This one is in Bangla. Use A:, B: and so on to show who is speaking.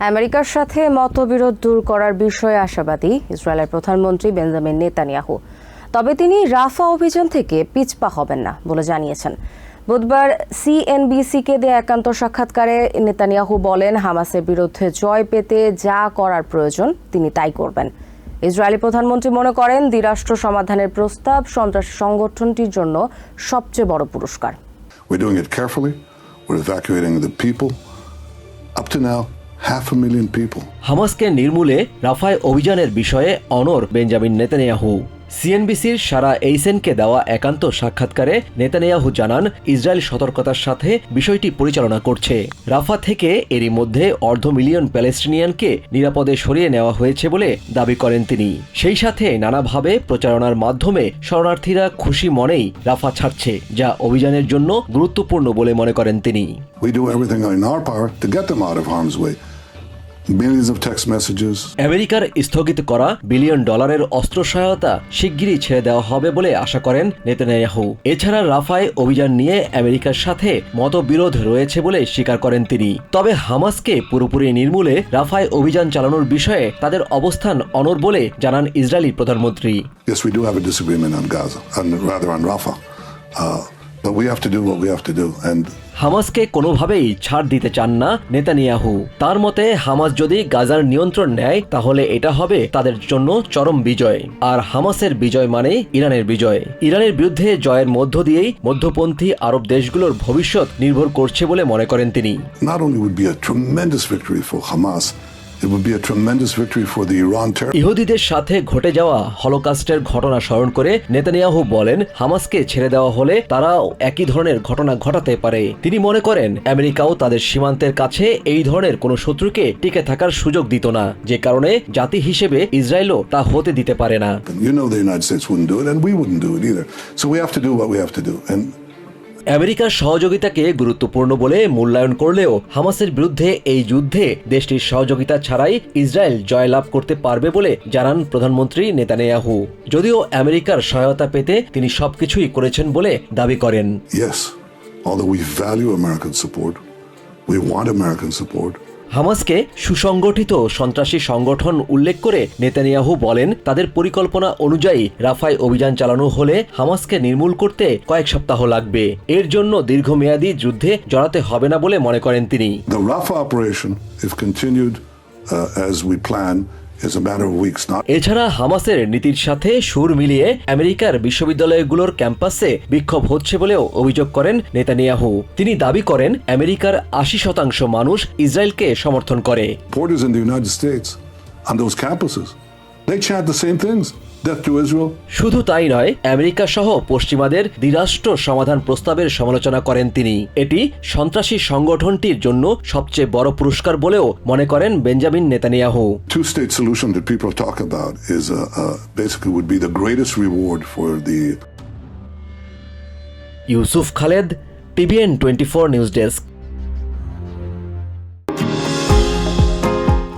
A: আমেরিকার সাথে মতবিরোধ দূর করার বিষয়ে আশাবাদী ইসরায়েলের প্রধানমন্ত্রী বেঞ্জামিন নেতানিয়াহু তবে তিনি রাফা অভিযান থেকে পিছপা হবেন না বলে জানিয়েছেন বুধবার সিএনবিসিকে দেয়া একান্ত সাক্ষাৎকারে নেতানিয়াহু বলেন হামাসের বিরুদ্ধে জয় পেতে যা করার প্রয়োজন তিনি তাই করবেন ইসরায়েলি প্রধানমন্ত্রী মনে করেন দ্বিরাষ্ট্র সমাধানের প্রস্তাব সন্ত্রাসী সংগঠনটির জন্য সবচেয়ে বড় পুরস্কার
B: We're doing it carefully. We're evacuating the people. Up to now,
C: হামাসকে নির্মূলে রাফায় অভিযানের বিষয়ে অনর বেঞ্জামিন নেতানিয়াহু। সিএনবিসির সারা এইসেনকে দেওয়া একান্ত সাক্ষাৎকারে নেতানিয়াহু জানান ইসরায়েল সতর্কতার সাথে বিষয়টি পরিচালনা করছে। রাফা থেকে এরই মধ্যে অর্ধ মিলিয়ন প্যালেস্টিনিয়ানকে নিরাপদে সরিয়ে নেওয়া হয়েছে বলে দাবি করেন তিনি। সেই সাথে নানাভাবে প্রচারণার মাধ্যমে শরণার্থীরা খুশি মনেই রাফা ছাড়ছে যা অভিযানের জন্য গুরুত্বপূর্ণ বলে মনে করেন তিনি।
B: We do everything in our power to get them out of harm's way.
C: আমেরিকার স্থগিত করা বিলিয়ন ডলারের অস্ত্র সহায়তা শিগগিরই ছেড়ে দেওয়া হবে বলে আশা করেন নেতানিয়াহু। এছাড়া রাফায় অভিযান নিয়ে আমেরিকার সাথে মতবিরোধ রয়েছে বলে স্বীকার করেন তিনি। তবে হামাসকে পুরোপুরি নির্মূলে রাফায় অভিযান চালানোর বিষয়ে তাদের অবস্থান অনর বলে জানান ইসরায়েলি প্রধানমন্ত্রী।
B: But we have to do what we have to do. And
C: হামাসকে কোনোভাবেই ছাড় দিতে চান না নেতানিয়াহু। তার মতে হামাস যদি গাজার নিয়ন্ত্রণ নেয় তাহলে এটা হবে তাদের জন্য চরম বিজয়। আর হামাসের বিজয় মানে ইরানের বিজয়। ইরানের বিরুদ্ধে জয়ের মধ্য দিয়েই মধ্যপন্থী আরব দেশগুলোর ভবিষ্যৎ নির্ভর করছে বলে মনে করেন তিনি।
B: Not only would be a tremendous victory for Hamas, it would be a tremendous victory for the Iran terror.
C: ইহুদিদের সাথে ঘটে যাওয়া হলোকাস্টের ঘটনা স্মরণ করে নেতানিয়াহু বলেন হামাসকে ছেড়ে দেওয়া হলে তারাও একই ধরনের ঘটনা ঘটাতে পারে। তিনি মনে করেন আমেরিকাও তাদের সীমান্তের কাছে এই ধরনের কোনো শত্রুকে টিকে থাকার সুযোগ দিত না যে কারণে জাতি হিসেবে ইসরায়েলও তা হতে দিতে পারে না। আমেরিকার সহযোগিতাকে গুরুত্বপূর্ণ বলে মূল্যায়ন করলেও হামাসের বিরুদ্ধে এই যুদ্ধে দেশটির সহযোগিতা ছাড়াই ইসরায়েল জয়লাভ করতে পারবে বলে জানান প্রধানমন্ত্রী নেতানিয়াহু যদিও আমেরিকার সহায়তা পেতে তিনি সবকিছুই করেছেন বলে দাবি করেন
B: although we value American support, we want American support.
C: হামাসকে সুসংগঠিত সন্ত্রাসী সংগঠন উল্লেখ করে নেতানিয়াহু বলেন, তাদের পরিকল্পনা অনুযায়ী রাফায় অভিযান চালানো হলে হামাসকে নির্মূল করতে কয়েক সপ্তাহ লাগবে। এর জন্য দীর্ঘমেয়াদী যুদ্ধে জড়াতে হবে না বলে মনে করেন তিনি। এছাড়া হামাসের নীতির সাথে সুর মিলিয়ে আমেরিকার বিশ্ববিদ্যালয়গুলোর ক্যাম্পাসে বিক্ষোভ হচ্ছে বলেও অভিযোগ করেন নেতানিয়াহু। তিনি দাবি করেন আমেরিকার আশি শতাংশ মানুষ ইসরায়েলকে সমর্থন করে। শুধু তাই নয় আমেরিকা সহ পশ্চিমাদের দ্বিরাষ্ট্র সমাধান প্রস্তাবের সমালোচনা করেন তিনি। এটি সন্ত্রাসী সংগঠনটির জন্য সবচেয়ে বড় পুরস্কার বলেও মনে করেন Benjamin Netanyahu.
B: Solution that people talk about is basically
C: Yusuf Khaled TVN 24 news desk.